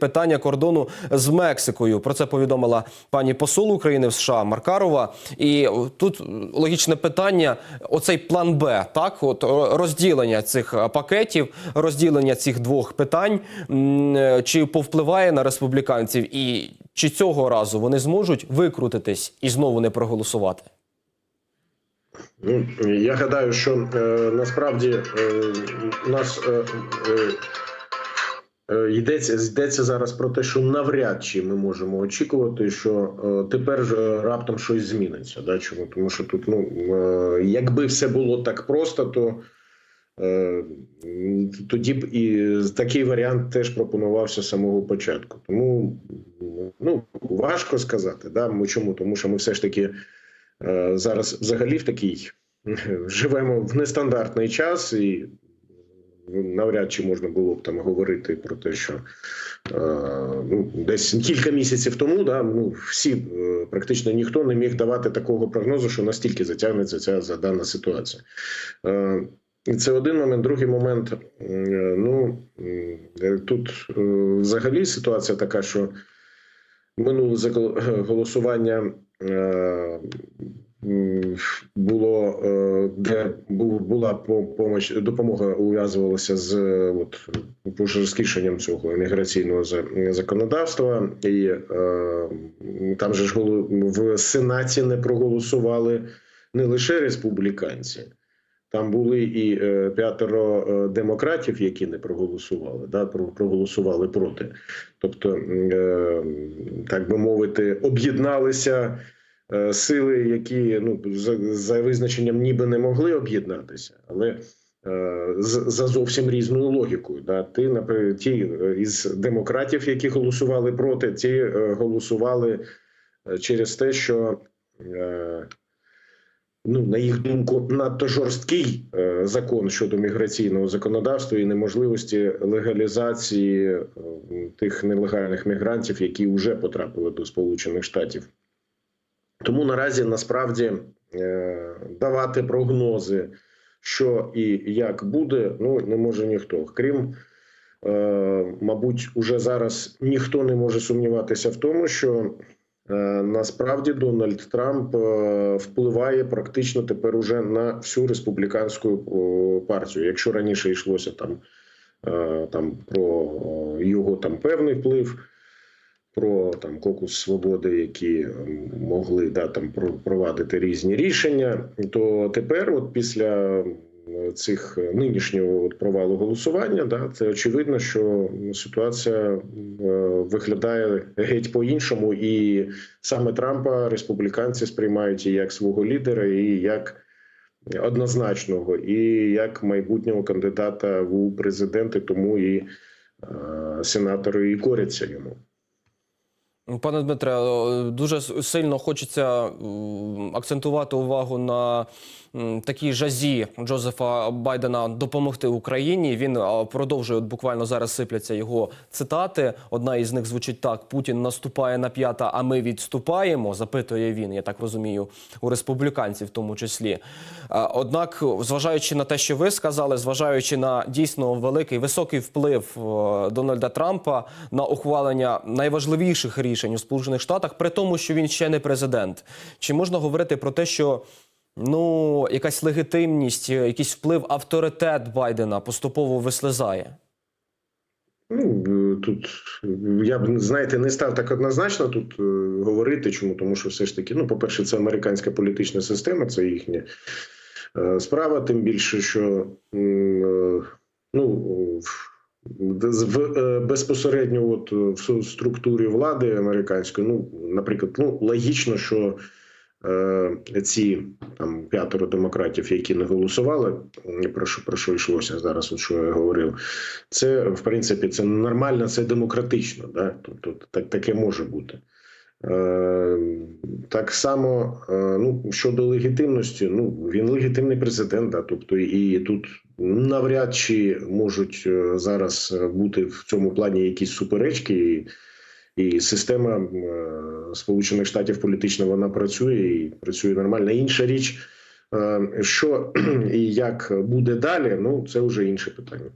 Питання кордону з Мексикою про це повідомила пані посол України в США Маркарова. І тут логічне питання: оцей план Б, так, от розділення цих пакетів, розділення цих двох питань, чи повпливає на республіканців, і чи цього разу вони зможуть викрутитись і знову не проголосувати? Ну, я гадаю, що е, насправді е, е, е, е, йдеться, йдеться зараз про те, що навряд чи ми можемо очікувати, що е, тепер ж раптом щось зміниться. Да? Чому? Тому що тут, ну е, якби все було так просто, то е, тоді б і такий варіант теж пропонувався з самого початку. Тому ну важко сказати. Да? Чому? Тому що ми все ж таки. Е, зараз взагалі в такий живемо в нестандартний час, і навряд чи можна було б там говорити про те, що е, ну, десь кілька місяців тому да, ну, всі е, практично ніхто не міг давати такого прогнозу, що настільки затягнеться ця задана ситуація. Е, це один момент. Другий момент. е, Ну е, тут взагалі ситуація така, що минуле голосування було е, де бу- була по- помощ, допомога ув'язувалася з от пожорсткішенням цього імміграційного за- законодавства, і е, там же ж в сенаті не проголосували не лише республіканці. Там були і е, п'ятеро демократів, які не проголосували, да, про- проголосували проти. Тобто, так би мовити, об'єдналися сили, які ну, за, за визначенням ніби не могли об'єднатися, але е, за зовсім різною логікою. Да. Ти, наприклад, ті е, із демократів, які голосували проти, ті е, голосували е, через те, що. Е, ну, на їх думку, надто жорсткий е, закон щодо міграційного законодавства і неможливості легалізації е, тих нелегальних мігрантів, які вже потрапили до Сполучених Штатів. Тому наразі насправді е, давати прогнози, що і як буде, ну не може ніхто. Крім, е, мабуть, уже зараз ніхто не може сумніватися в тому, що Е, Насправді Дональд Трамп впливає практично тепер уже на всю республіканську партію. Якщо раніше йшлося там, там про його там певний вплив, про там кокус свободи, які могли да, там провадити різні рішення, то тепер, от після цих е, нинішнього от провалу голосування, да, це очевидно, що ситуація е, виглядає геть по-іншому, і саме Трампа республіканці сприймають і як свого лідера, і як однозначного, і як майбутнього кандидата у президенти, тому і е, сенатори і коряться йому. Пане Дмитре, дуже сильно хочеться акцентувати увагу на такій жазі Джозефа Байдена допомогти Україні. Він продовжує от буквально зараз сипляться його цитати. Одна із них звучить так: Путін наступає на п'ята, а ми відступаємо. Запитує він, я так розумію, у республіканців, в тому числі. Однак, зважаючи на те, що ви сказали, зважаючи на дійсно великий високий вплив е, Дональда Трампа на ухвалення найважливіших рішень у Сполучених Штатах, при тому, що він ще не президент, чи можна говорити про те, що ну якась легітимність, е, якийсь вплив, авторитет Байдена поступово вислизає? Ну е, тут я б знаєте, не став так однозначно тут е, говорити. Чому? Тому що все ж таки, ну, по-перше, це американська політична система, це їхня справа. Тим більше, що ну безпосередньо, от в структурі влади американської, ну, наприклад, ну логічно, що ці там п'ятеро демократів, які не голосували, про що про що йшлося зараз, от що я говорив. Це в принципі це нормально, це демократично. Да? Тобто так, таке може бути. Е, так само, е, ну щодо легітимності, ну він легітимний президент, да, тобто і тут навряд чи можуть е, зараз е, бути в цьому плані якісь суперечки, і система е, Сполучених Штатів політична вона працює і працює нормально. Інша річ, е, що і як буде далі, ну це вже інше питання.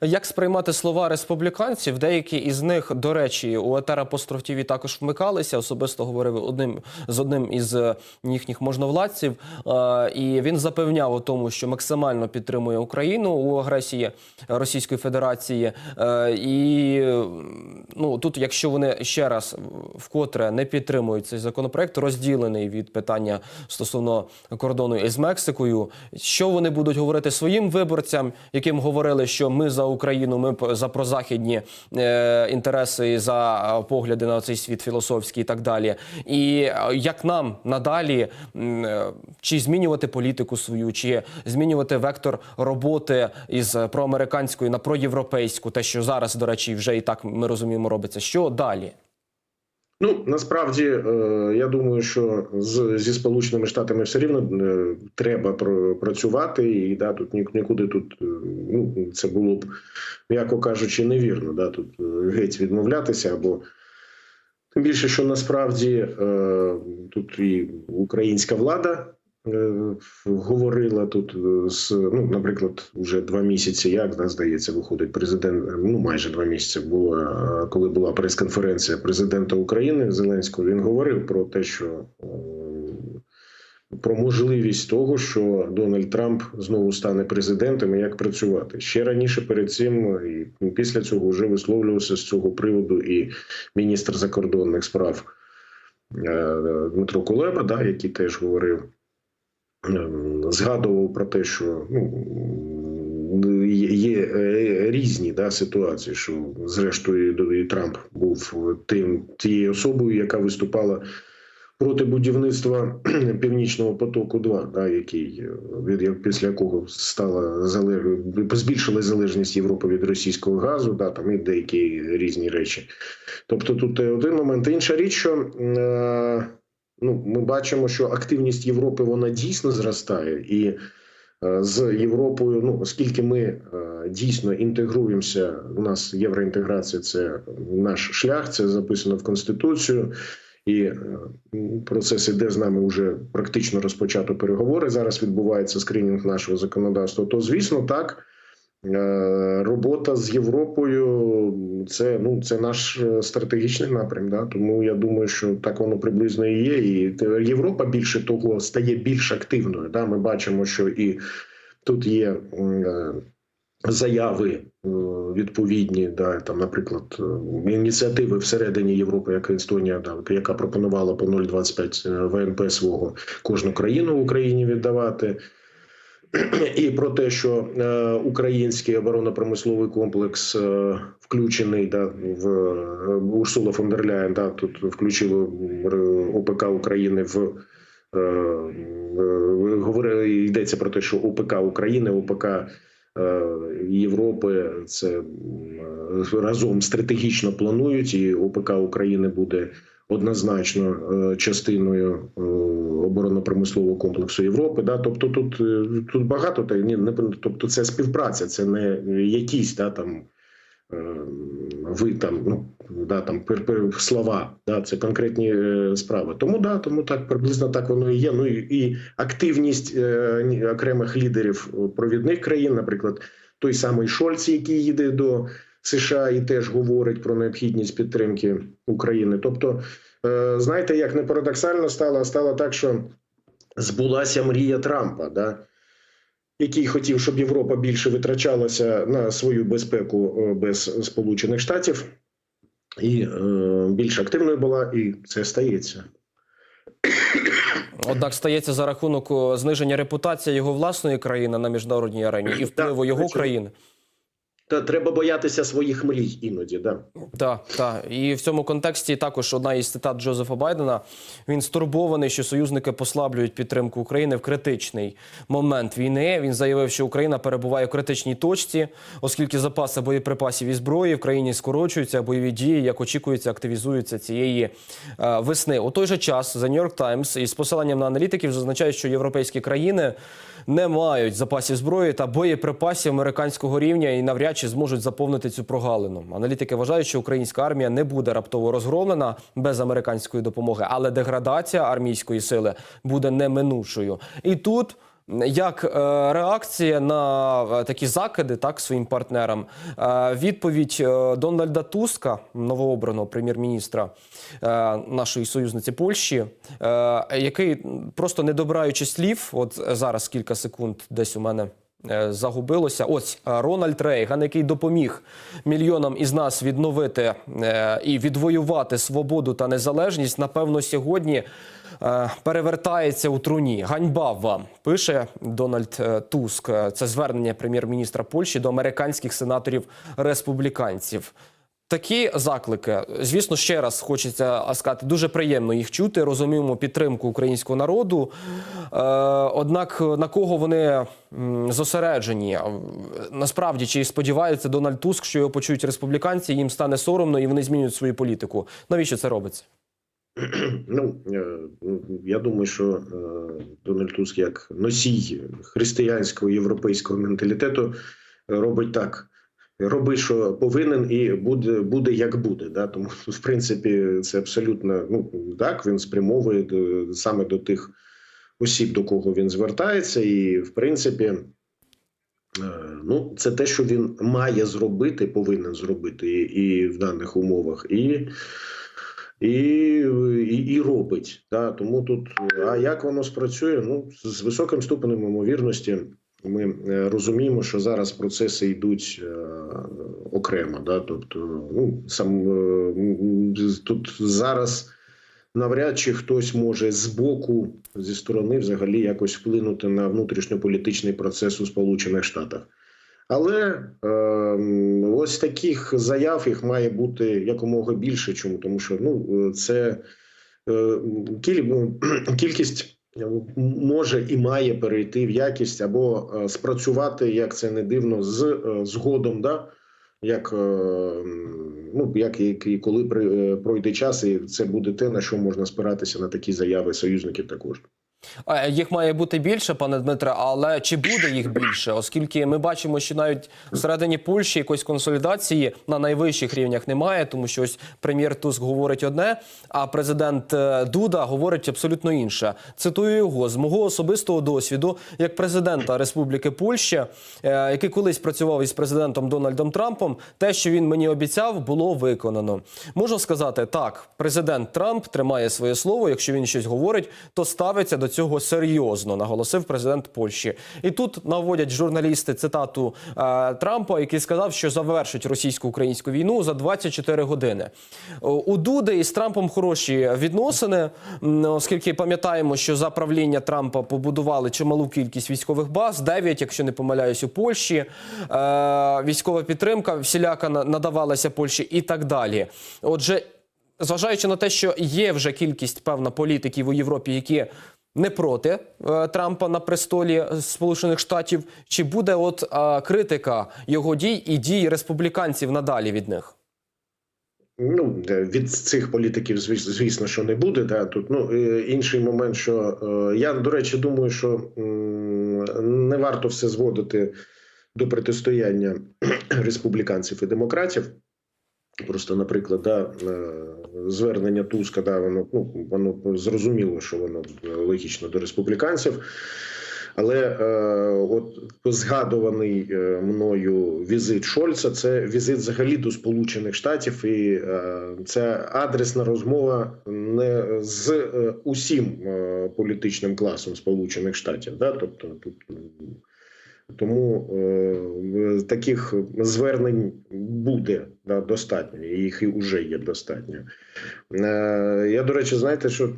Як сприймати слова республіканців? Деякі із них, до речі, у етера Постров також вмикалися. Особисто говорив одним з одним із е, їхніх можновладців. Е, І він запевняв у тому, що максимально підтримує Україну у агресії Російської Федерації. Е, І ну тут, якщо вони ще раз вкотре не підтримують цей законопроект, розділений від питання стосовно кордону із Мексикою, що вони будуть говорити своїм виборцям, яким говорили, що ми за Україну, ми за прозахідні е, інтереси, за е, погляди на цей світ філософський і так далі. І е, як нам надалі чи змінювати політику свою, чи змінювати вектор роботи із проамериканської на проєвропейську, те, що зараз, до речі, вже і так ми розуміємо, робиться. Що далі? Ну насправді е, я думаю, що з, зі сполученими штатами все рівно е, треба працювати, і да тут нікуди тут е, ну це було б, м'яко кажучи, невірно. Да, тут геть відмовлятися або. Тим більше, що насправді тут і українська влада говорила тут е, з ну, наприклад, вже два місяці, як да, здається, виходить президент. е, Ну майже два місяці було, е, коли була прес-конференція президента України Зеленського. Він говорив про те, що е, про можливість того, що Дональд Трамп знову стане президентом і як працювати ще раніше перед цим і після цього вже висловлювався з цього приводу і міністр закордонних справ е, Дмитро Кулеба, да, який теж говорив, згадував про те, що ну, є- е, різні да, ситуації, що зрештою і Трамп був тим тією особою, яка виступала проти будівництва Північного потоку 2 да, який е, від після якого стала збільшила залежність Європи від російського газу, да, там і деякі різні речі. Тобто, тут е, один момент. Інша річ, що е, ну, ми бачимо, що активність Європи вона дійсно зростає і. е, З Європою, ну оскільки ми е, дійсно інтегруємося, у нас євроінтеграція це наш шлях, це записано в конституцію, і е, процес іде з нами вже практично розпочато переговори. Зараз відбувається скринінг нашого законодавства. То звісно, так робота з Європою це ну це наш е, стратегічний напрям. Да? Тому я думаю, що так воно приблизно і є. І Європа більше того стає більш активною. Да? Ми бачимо, що і тут є. е, Заяви е, відповідні, да там, наприклад, е, ініціативи всередині Європи, як Естонія, да, яка пропонувала по 0,25 ВНП свого кожну країну в Україні віддавати. І про те, що е, український оборонно-промисловий комплекс е, включений да, в е, Урсула фон дер Ляєн, да, тут включило е, ОПК України в говорили, йдеться про те, що ОПК України, ОПК Європи це разом стратегічно планують, і ОПК України буде однозначно е, частиною е, оборонно-промислового комплексу Європи. Да? Тобто тут, е, тут багато та ні, не тобто це співпраця, це не якісь да, там. Ви там ну да там пер, пер, слова, да це конкретні справи. Тому да, тому так приблизно так воно і є. Ну і, і активність е, окремих лідерів провідних країн, наприклад, той самий Шольц, який їде до США і теж говорить про необхідність підтримки України. Тобто, е, знаєте, як не парадоксально стало, стало так, що збулася мрія Трампа, да? який хотів, щоб Європа більше витрачалася на свою безпеку е, без Сполучених Штатів, і е, більш активною була, і це стається. Однак стається за рахунок зниження репутації його власної країни на міжнародній арені і впливу його країни. Треба боятися своїх мрій іноді, да. Так, так. І в цьому контексті також одна із цитат Джозефа Байдена. Він стурбований, що союзники послаблюють підтримку України в критичний момент війни. Він заявив, що Україна перебуває в критичній точці, оскільки запаси боєприпасів і зброї в країні скорочуються, а бойові дії, як очікується, активізуються цієї е, весни. У той же час The New York Times із посиланням на аналітиків зазначає, що європейські країни не мають запасів зброї та боєприпасів американського рівня і навряд чи зможуть заповнити цю прогалину. Аналітики вважають, що українська армія не буде раптово розгромлена без американської допомоги, але деградація армійської сили буде неминучою. І тут Як е, реакція на е, такі закиди так своїм партнерам? Е, відповідь Дональда Туска, новообраного прем'єр-міністра нашої союзниці Польщі, який просто не добираючи слів, от зараз кілька секунд десь у мене. Е, Загубилося. Ось е, Рональд Рейган, який допоміг мільйонам із нас відновити е, і відвоювати свободу та незалежність. Напевно, сьогодні перевертається у труні. Ганьба вам пише Дональд Туск. Це звернення прем'єр-міністра Польщі до американських сенаторів республіканців. Такі заклики, звісно, ще раз хочеться сказати, дуже приємно їх чути. Розуміємо підтримку українського народу. Е, однак на кого вони зосереджені? Насправді, чи сподіваються Дональд Туск, що його почують республіканці, їм стане соромно і вони змінюють свою політику? Навіщо це робиться? Ну е, я думаю, що е, Дональд Туск як носій християнського європейського менталітету е, робить так. Роби, що повинен, і буде буде як буде. Да? Тому, в принципі, це абсолютно ну так. Він спрямовує до, саме до тих осіб, до кого він звертається, і в принципі, е, ну це те, що він має зробити, повинен зробити і, і в даних умовах, і і, і, і робить. Да? Тому тут, а як воно спрацює? Ну, з високим ступенем ймовірності ми е, розуміємо, що зараз процеси йдуть е, окремо. Да? Тобто, ну, сам, е, тут зараз навряд чи хтось може з боку, зі сторони, взагалі якось вплинути на внутрішньополітичний процес у Сполучених Штатах. Але е, ось таких заяв їх має бути якомога більше. Чому? Тому що ну, це е, кіль, кількість може і має перейти в якість або е, спрацювати, як це не дивно, з е, згодом, да? як, е, ну, як і коли пройде час, і це буде те, на що можна спиратися на такі заяви союзників також. Е, Їх має бути більше, пане Дмитре, але чи буде їх більше? Оскільки ми бачимо, що навіть всередині Польщі якоїсь консолідації на найвищих рівнях немає, тому що ось прем'єр Туск говорить одне, а президент е, Дуда говорить абсолютно інше. Цитую його з мого особистого досвіду, як президента Республіки Польща, е, який колись працював із президентом Дональдом Трампом, те, що він мені обіцяв, було виконано. Можу сказати, так, президент Трамп тримає своє слово. Якщо він щось говорить, то ставиться до цього серйозно, наголосив президент Польщі. І тут наводять журналісти цитату е, Трампа, який сказав, що завершить російсько-українську війну за 24 години. У Дуди із Трампом хороші відносини, оскільки пам'ятаємо, що за правління Трампа побудували чималу кількість військових баз, 9, якщо не помиляюсь, у Польщі. Е, військова підтримка всіляка надавалася Польщі і так далі. Отже, зважаючи на те, що є вже кількість певна політиків у Європі, які не проти е, Трампа на престолі Сполучених Штатів, чи буде от е, критика його дій і дій республіканців надалі від них? Ну е, від цих політиків, звіс- звісно, що не буде. Да тут ну інший момент, що я до речі думаю, що не варто все зводити до протистояння республіканців і демократів. Просто, наприклад, да, е, звернення Туска, да, воно ну воно зрозуміло, що воно логічно до республіканців. Але е, от згадуваний е, мною візит Шольца це візит взагалі до Сполучених Штатів, і е, це адресна розмова не з е, усім е, політичним класом Сполучених Штатів. Да? Тобто тут тому е, таких звернень буде да, достатньо, їх і вже є достатньо. Е, я, до речі, знаєте, що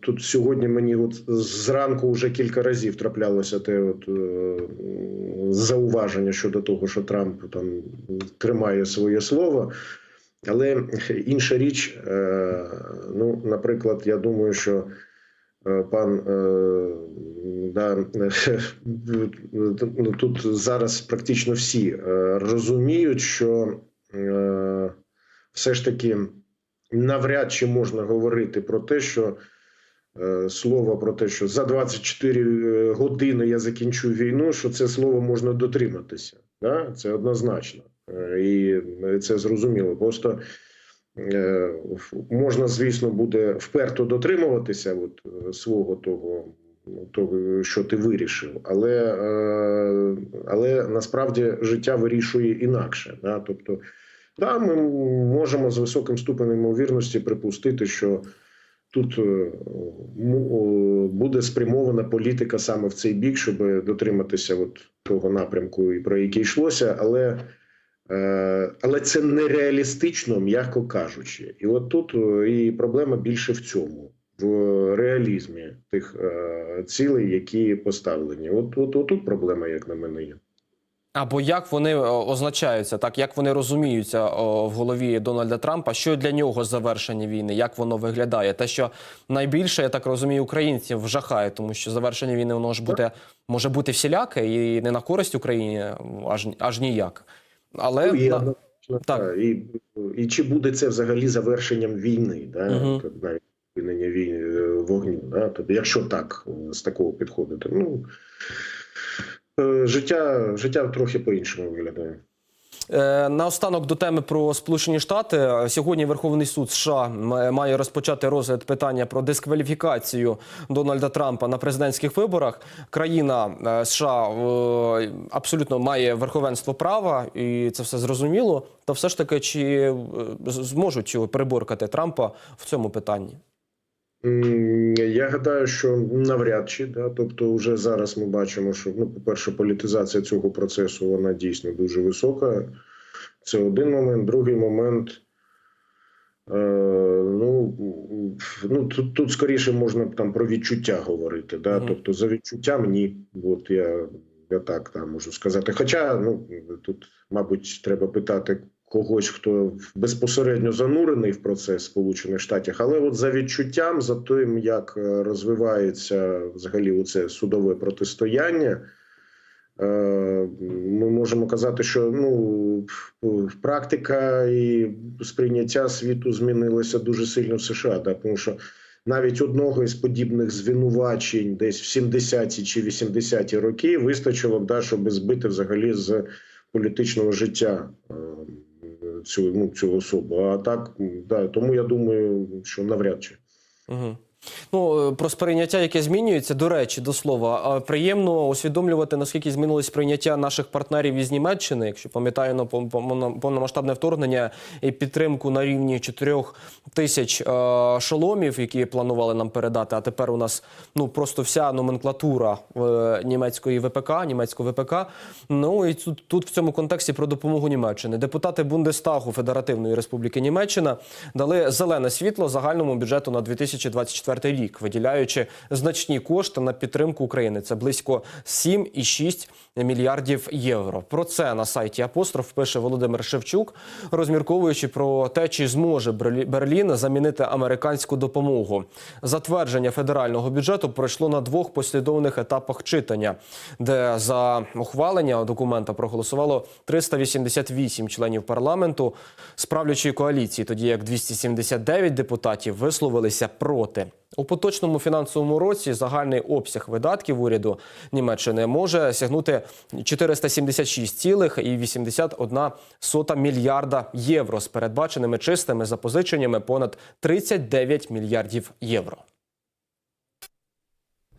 тут сьогодні мені от зранку вже кілька разів траплялося те от, е, зауваження щодо того, що Трамп там тримає своє слово. Але інша річ, е, ну, наприклад, я думаю, що пан е, да, ну, тут зараз практично всі е, розуміють, що е, все ж таки навряд чи можна говорити про те, що е, слово про те, що за 24 години я закінчу війну, що це слово можна дотриматися. Да? Це однозначно. Е, І це зрозуміло. Просто е, можна, звісно, буде вперто дотримуватися от, е, свого того ну, того, що ти вирішив. Але, е, але насправді життя вирішує інакше. Да? Тобто, да, ми можемо з високим ступенем ймовірності припустити, що тут е, буде спрямована політика саме в цей бік, щоб дотриматися от того напрямку, і про який йшлося, але. Е, Але це нереалістично, м'яко кажучи. І от тут е, і проблема більше в цьому, в реалізмі тих е, цілей, які поставлені. От, от, от тут проблема, як на мене, є. Або як вони означаються, так як вони розуміються о, в голові Дональда Трампа, що для нього завершення війни, як воно виглядає? Те, що найбільше, я так розумію, українців вжахає, тому що завершення війни воно ж буде може бути всіляке і не на користь Україні, аж аж ніяк. Але Ну, і, на- так. і, і чи буде це взагалі завершенням війни, да? Угу. Навіть припинення війни е, вогню. Да? Тобто, якщо так е, з такого підходити, ну е, життя, життя трохи по-іншому виглядає. Е, Наостанок до теми про Сполучені Штати. Сьогодні Верховний суд США має розпочати розгляд питання про дискваліфікацію Дональда Трампа на президентських виборах. Країна е, США е, абсолютно має верховенство права, і це все зрозуміло. Та все ж таки, чи зможуть переборкати Трампа в цьому питанні? Я гадаю, що навряд чи да. Тобто, вже зараз ми бачимо, що ну, по-перше, політизація цього процесу вона дійсно дуже висока. Це один момент. Другий момент. Е, ну, ну тут, тут скоріше можна там про відчуття говорити. Да? Мгм. Тобто, за відчуттям ні. От я, я так там можу сказати. Хоча ну, тут, мабуть, треба питати когось, хто безпосередньо занурений в процес Сполучених Штатів, але от за відчуттям, за тим, як е, розвивається взагалі оце судове протистояння. е, Ми можемо казати, що ну практика і сприйняття світу змінилося дуже сильно в США, да, тому що навіть одного із подібних звинувачень, десь в 70-ті чи 80-ті роки, вистачило б да, щоб збити взагалі з політичного життя е, цю, ну, цю особу. А так, да, тому я думаю, що навряд чи. Угу. Ну, е, про сприйняття, яке змінюється, до речі, до слова, приємно усвідомлювати, наскільки змінилось сприйняття наших партнерів із Німеччини, якщо пам'ятаю на пов- пов- повномасштабне вторгнення і підтримку на рівні 4 тисяч е, шоломів, які планували нам передати. А тепер у нас ну просто вся номенклатура е, німецької ВПК, німецького ВПК. Ну і тут, тут в цьому контексті про допомогу Німеччини. Депутати Бундестагу Федеративної Республіки Німеччина дали зелене світло загальному бюджету на 2024 рік, виділяючи значні кошти на підтримку України. Це близько 7,6 мільярдів євро. Про це на сайті Апостроф пише Володимир Шевчук, розмірковуючи про те, чи зможе Берлі- Берлін замінити американську допомогу. Затвердження федерального бюджету пройшло на двох послідовних етапах читання, де за ухвалення документа проголосувало 388 членів парламенту з правлячої коаліції, тоді як 279 депутатів висловилися проти. У поточному фінансовому році загальний обсяг видатків уряду Німеччини може сягнути 476,81 мільярда євро з передбаченими чистими запозиченнями понад 39 мільярдів євро.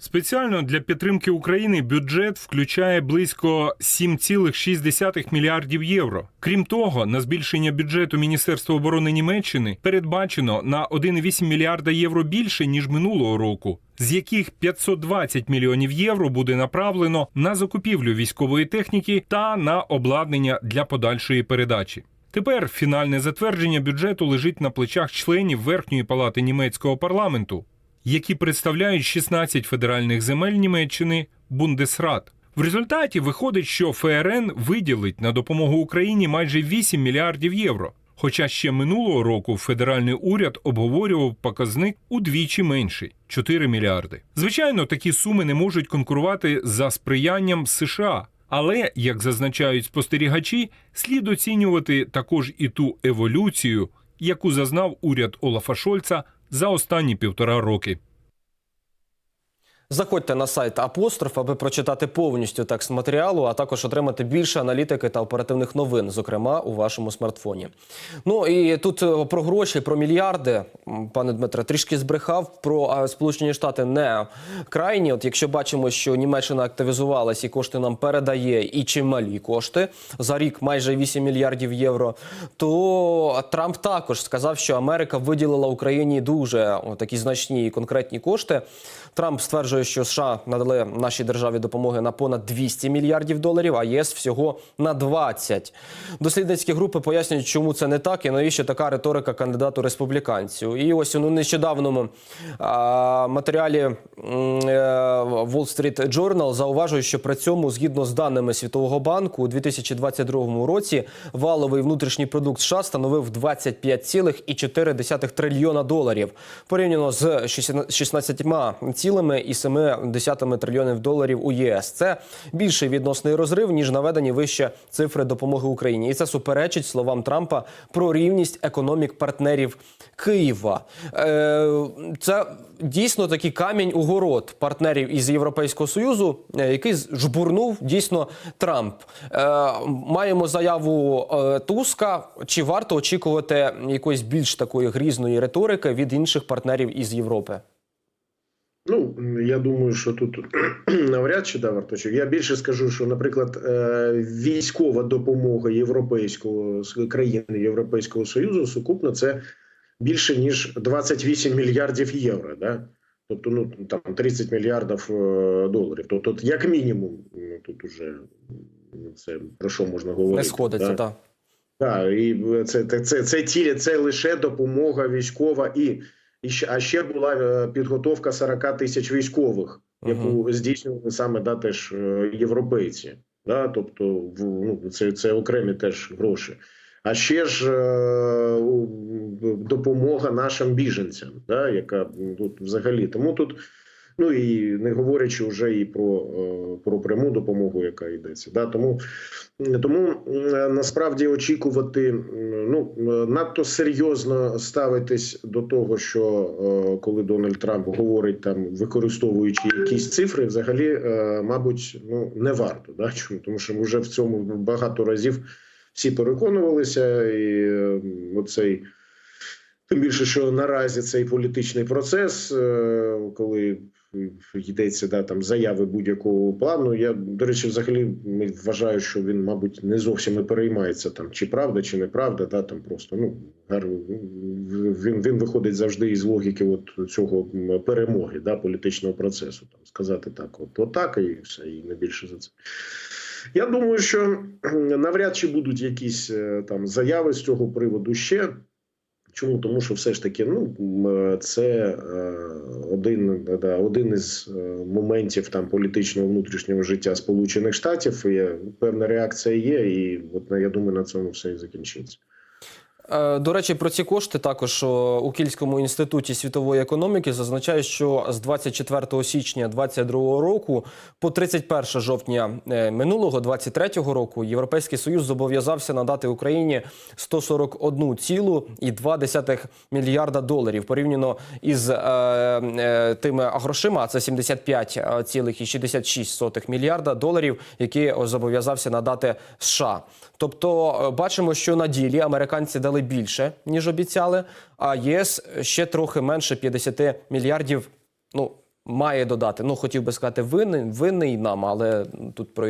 Спеціально для підтримки України бюджет включає близько 7,6 мільярдів євро. Крім того, на збільшення бюджету Міністерства оборони Німеччини передбачено на 1,8 мільярда євро більше ніж минулого року, з яких 520 мільйонів євро буде направлено на закупівлю військової техніки та на обладнання для подальшої передачі. Тепер фінальне затвердження бюджету лежить на плечах членів Верхньої палати німецького парламенту які представляють 16 федеральних земель Німеччини Бундесрат. В результаті виходить, що ФРН виділить на допомогу Україні майже 8 мільярдів євро. Хоча ще минулого року федеральний уряд обговорював показник удвічі менший 4 мільярди. Звичайно, такі суми не можуть конкурувати за сприянням США. Але, як зазначають спостерігачі, слід оцінювати також і ту еволюцію, яку зазнав уряд Олафа Шольца за останні півтора роки. Заходьте на сайт Апостроф, аби прочитати повністю текст матеріалу, а також отримати більше аналітики та оперативних новин, зокрема у вашому смартфоні. Ну і тут е, про гроші, про мільярди, пане Дмитре, трішки збрехав про Сполучені Штати не крайні. От якщо бачимо, що Німеччина активізувалась і кошти нам передає, і чималі кошти за рік майже 8 мільярдів євро, то Трамп також сказав, що Америка виділила Україні дуже такі значні і конкретні кошти. Трамп стверджує, що США надали нашій державі допомоги на понад 200 мільярдів доларів, а єс всього на 20. Дослідницькі групи пояснюють, чому це не так і навіщо така риторика кандидату республіканцю. І ось у нещодавному а, матеріалі м, е, Wall Street Journal зауважує, що при цьому, згідно з даними Світового банку, у 2022 році валовий внутрішній продукт США становив 25,4 трильйона доларів порівняно з 16,7 трильйонів доларів у ЄС. Це більший відносний розрив ніж наведені вище цифри допомоги Україні, і це суперечить словам Трампа про рівність економік партнерів Києва. Е, Це дійсно такий камінь у город партнерів із Європейського союзу, е, який жбурнув дійсно Трамп. Е, Маємо заяву е, Туска. Чи варто очікувати якоїсь більш такої грізної риторики від інших партнерів із Європи? Ну, я думаю, що тут навряд чи да, варточок. Я більше скажу, що, наприклад, е, військова допомога європейського країн Європейського Союзу сукупно це більше ніж 28 мільярдів євро. Да? Тобто, ну там 30 мільярдів е, доларів. Тобто, як мінімум, ну, тут уже це про що можна говорити? Не сходиться, да? так. Так, і це, це, це, це, це лише допомога військова і. І ще, а ще була е, підготовка 40 тисяч військових, яку здійснювали саме да, теж е, європейці. Да? Тобто, ну, це, це окремі теж гроші. А ще ж е, допомога нашим біженцям, да, яка тут взагалі. Тому тут, ну і не говорячи вже і про, е, про пряму допомогу, яка йдеться. Да? Тому, тому е, насправді очікувати ну, е, надто серйозно ставитись до того, що коли Дональд Трамп говорить там, використовуючи якісь цифри, взагалі, мабуть, ну не варто. Да? Чому? Тому що вже в цьому багато разів всі переконувалися, і оцей. Тим більше, що наразі цей політичний процес, коли йдеться да, там заяви будь-якого плану. Я до речі, взагалі вважаю, що він, мабуть, не зовсім і переймається там, чи правда, чи неправда. Да, там просто ну він, він виходить завжди із логіки от цього перемоги да, політичного процесу. Там сказати так, от, от так і все, і не більше за це. Я думаю, що навряд чи будуть якісь е, там заяви з цього приводу ще. Чому? Тому що все ж таки, ну м, це е, один, да, один із е, моментів там політичного внутрішнього життя Сполучених Штатів. Є певна реакція є, і от я думаю, на цьому все і закінчиться. Е, До речі, про ці кошти також у Кільському інституті світової економіки зазначають, що з 24 січня 2022 року по 31 жовтня е, минулого 2023 року Європейський Союз зобов'язався надати Україні 141,2 мільярда доларів порівняно із е, е, тими грошима, а це 75,66 мільярда доларів, які зобов'язався надати США. Тобто е, бачимо, що на ділі американці дали більше ніж обіцяли, а ЄС ще трохи менше 50 мільярдів. Ну має додати. Ну хотів би сказати, винний винний нам, але тут про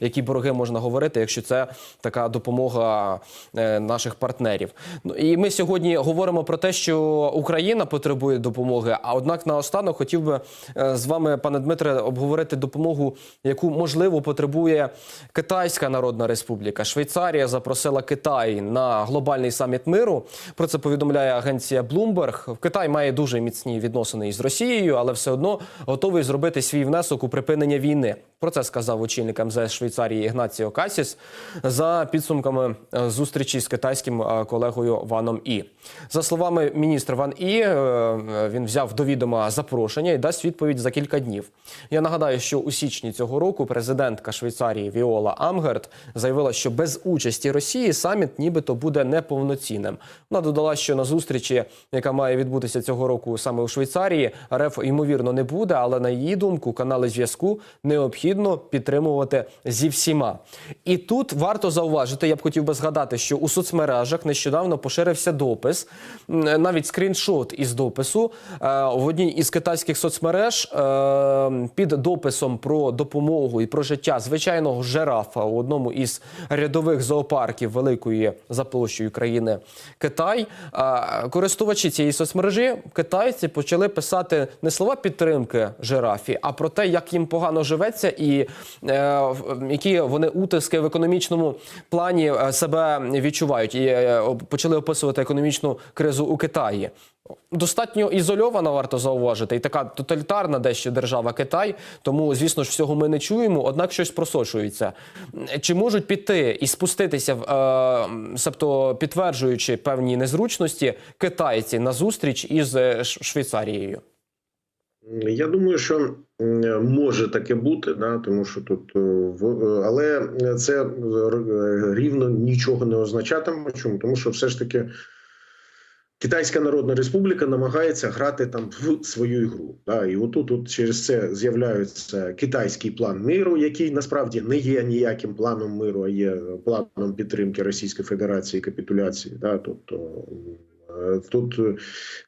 які борги можна говорити, якщо це така допомога е, наших партнерів. Ну і ми сьогодні говоримо про те, що Україна потребує допомоги. А однак наостанок хотів би е, з вами, пане Дмитре, обговорити допомогу, яку можливо потребує Китайська Народна Республіка. Швейцарія запросила Китай на глобальний саміт миру. Про це повідомляє агенція Bloomberg. Китай має дуже міцні відносини із Росією, але все одно готовий зробити свій внесок у припинення війни. Про це сказав очільник МЗС Швейцарії Ігнаціо Касіс за підсумками е, зустрічі з китайським е, колегою Ваном І. За словами міністра Ван І, е, він взяв до відома запрошення і дасть відповідь за кілька днів. Я нагадаю, що у січні цього року президентка Швейцарії Віола Амгерт заявила, що без участі Росії саміт нібито буде неповноцінним. Вона додала, що на зустрічі, яка має відбутися цього року саме у Швейцарії, РФ ймовірно ймовірно не буде, але на її думку, канали зв'язку необхідно підтримувати зі всіма. І тут варто зауважити, я б хотів би згадати, що у соцмережах нещодавно поширився допис, навіть скріншот із допису е, в одній із китайських соцмереж е, під дописом про допомогу і про життя звичайного жирафа у одному із рядових зоопарків великої за площею країни Китай. Е, Користувачі цієї соцмережі китайці почали писати не слова підтримки жирафі, а про те, як їм погано живеться, і е, які вони утиски в економічному плані е, себе відчувають, і е, почали описувати економічну кризу у Китаї. Достатньо ізольована, варто зауважити, і така тоталітарна дещо держава Китай. Тому, звісно ж, всього ми не чуємо, однак щось просочується. Чи можуть піти і спуститися, е, себто підтверджуючи певні незручності, китайці на зустріч із е, Швейцарією? Я думаю, що може таке бути, да, тому що тут е, в е, але це е, рівно нічого не означатиме. Чому? Тому що все ж таки Китайська Народна Республіка намагається грати там в свою ігру. Да, і отут от через це з'являється китайський план миру, який насправді не є ніяким планом миру, а є планом підтримки Російської Федерації капітуляції. Да, тобто тут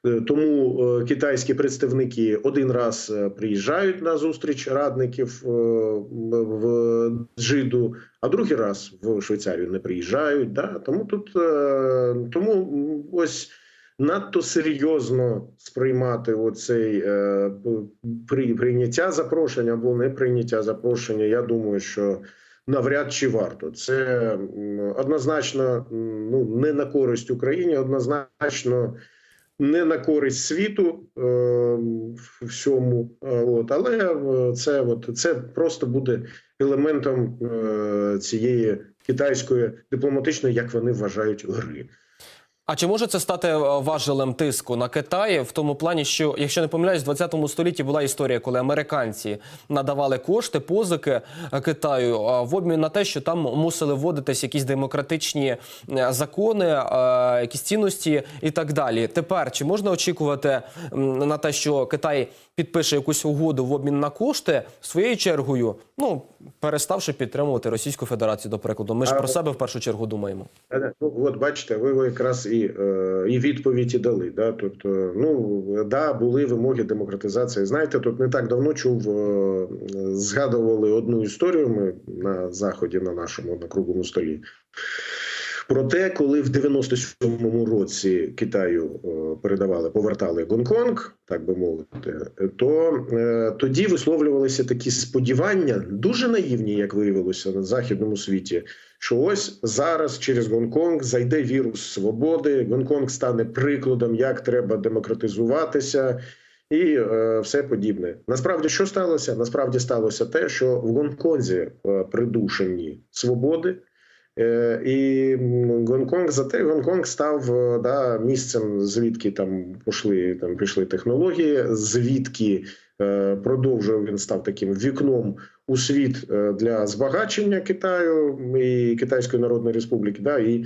е, тому е, китайські представники один раз е, приїжджають на зустріч радників е, в Джиду, а другий раз в Швейцарію не приїжджають. Да? Тому тут е, тому ось надто серйозно сприймати оцей е, при прийняття запрошення або не прийняття запрошення. Я думаю, що навряд чи варто. Це однозначно ну не на користь Україні, однозначно. Не на користь світу е, всьому, от але е, це от це просто буде елементом е, цієї китайської дипломатичної, як вони вважають, гри. А чи може це стати е, важелем тиску на Китай в тому плані, що якщо не помиляюсь, в 20 столітті була історія, коли американці надавали кошти, позики е, Китаю в обмін на те, що там мусили вводитись якісь демократичні е, закони, е, якісь цінності і так далі. Тепер чи можна очікувати на те, що Китай підпише якусь угоду в обмін на кошти своєю чергою, ну переставши підтримувати Російську Федерацію, до прикладу? Ми ж про себе в першу чергу думаємо. Е, Ну, от бачите, ви, ви якраз і, е, і відповідь і дали. Да? Тобто, ну да, були вимоги демократизації. Знаєте, тут не так давно чув, е, згадували одну історію. Ми на заході на нашому на круглому столі. Про те, коли в 97-му році Китаю е, передавали, повертали Гонконг, так би мовити, то е, тоді висловлювалися такі сподівання, дуже наївні, як виявилося на західному світі, що ось зараз через Гонконг зайде вірус свободи. Гонконг стане прикладом, як треба демократизуватися. І е, все подібне. Насправді, що сталося? Насправді сталося те, що в Гонконзі е, придушені свободи, І м, Гонконг зате Гонконг став е, да, місцем, звідки там пішли там пішли технології, звідки е, продовжував він став таким вікном у світ е, для збагачення Китаю і Китайської Народної Республіки. Да, і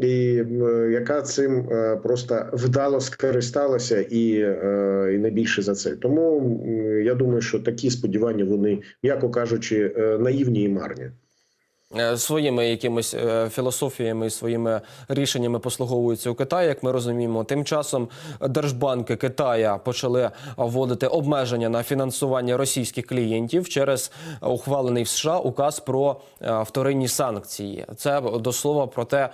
і е, яка цим е, просто вдало скористалася і, е, і найбільше за це. Тому я думаю, що такі сподівання вони, м'яко кажучи, е, наївні і марні. Е, своїми якимись е, філософіями і своїми рішеннями послуговуються у Китаї, як ми розуміємо. Тим часом держбанки Китая почали вводити обмеження на фінансування російських клієнтів через ухвалений в США указ про е, вторинні санкції. Це до слова про те,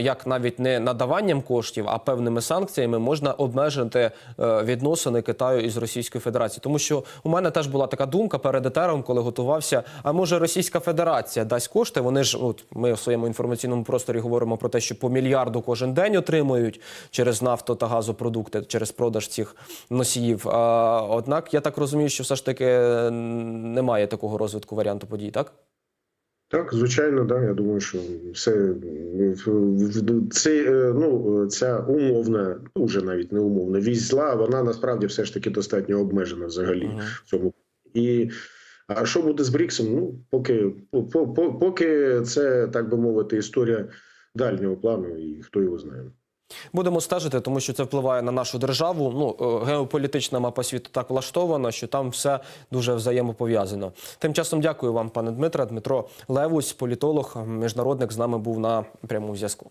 як навіть не надаванням коштів, а певними санкціями можна обмежити відносини Китаю із Російською Федерацією. Тому що у мене теж була така думка перед етером, коли готувався. А може Російська Федерація дасть кошти? Вони ж от ми в своєму інформаційному просторі говоримо про те, що по мільярду кожен день отримують через нафто та газопродукти, через продаж цих носіїв. А, однак я так розумію, що все ж таки е, немає такого розвитку варіанту подій, так? Так, звичайно, да. Я думаю, що все це е, ну ця умовна, ну вже навіть не умовна зла, вона насправді все ж таки достатньо обмежена взагалі Мгм. в цьому. І а що буде з Бріксом? Ну поки по- по- поки це так би мовити історія дальнього плану, і хто його знає. Будемо стежити, тому що це впливає на нашу державу. Ну е, геополітична мапа світу так влаштована, що там все дуже взаємопов'язано. Тим часом дякую вам, пане Дмитре. Дмитро Левусь, політолог, міжнародник, з нами був на прямому зв'язку.